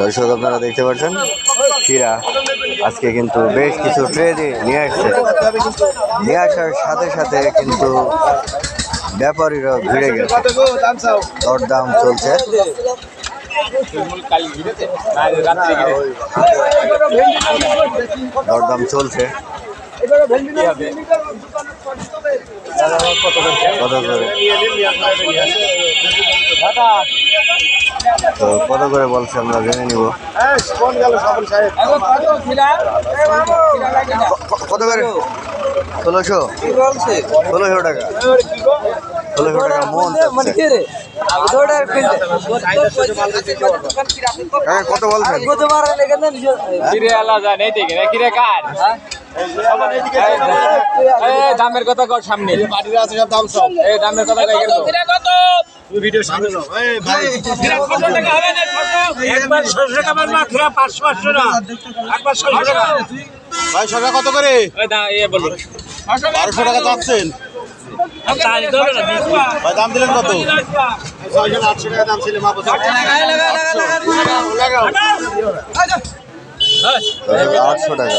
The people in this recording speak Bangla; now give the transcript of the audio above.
দর্শক, আপনারা দেখতে পাচ্ছেন শিরা আজকে কিন্তু বেশ কিছু ট্রে দিয়ে নিয়ে আসছে। নিয়ে আসার সাথে সাথে কিন্তু ব্যাপারীরা ভিড়ে গেছে। দরদাম চলছে। দরদাম চলছে। কত করে? তো কত করে বলছে আমরা জেনে নিব। কত করে? ষোলোশো। ষোলোশো টাকা। ষোলোশো টাকা মন কত বলছেন? দেখে না কিরে কার এই দামের কথা কর সামনে এই গেল একবার ছশো টাকা খেয়া পাঁচশো না একবার ছশো টাকা ভাই সরকার কত করে ওই দা ইয়ে টাকা চাচ্ছেন ভাই দাম দিলেন কত আটশো টাকা দাম ছিল মা আটশো টাকা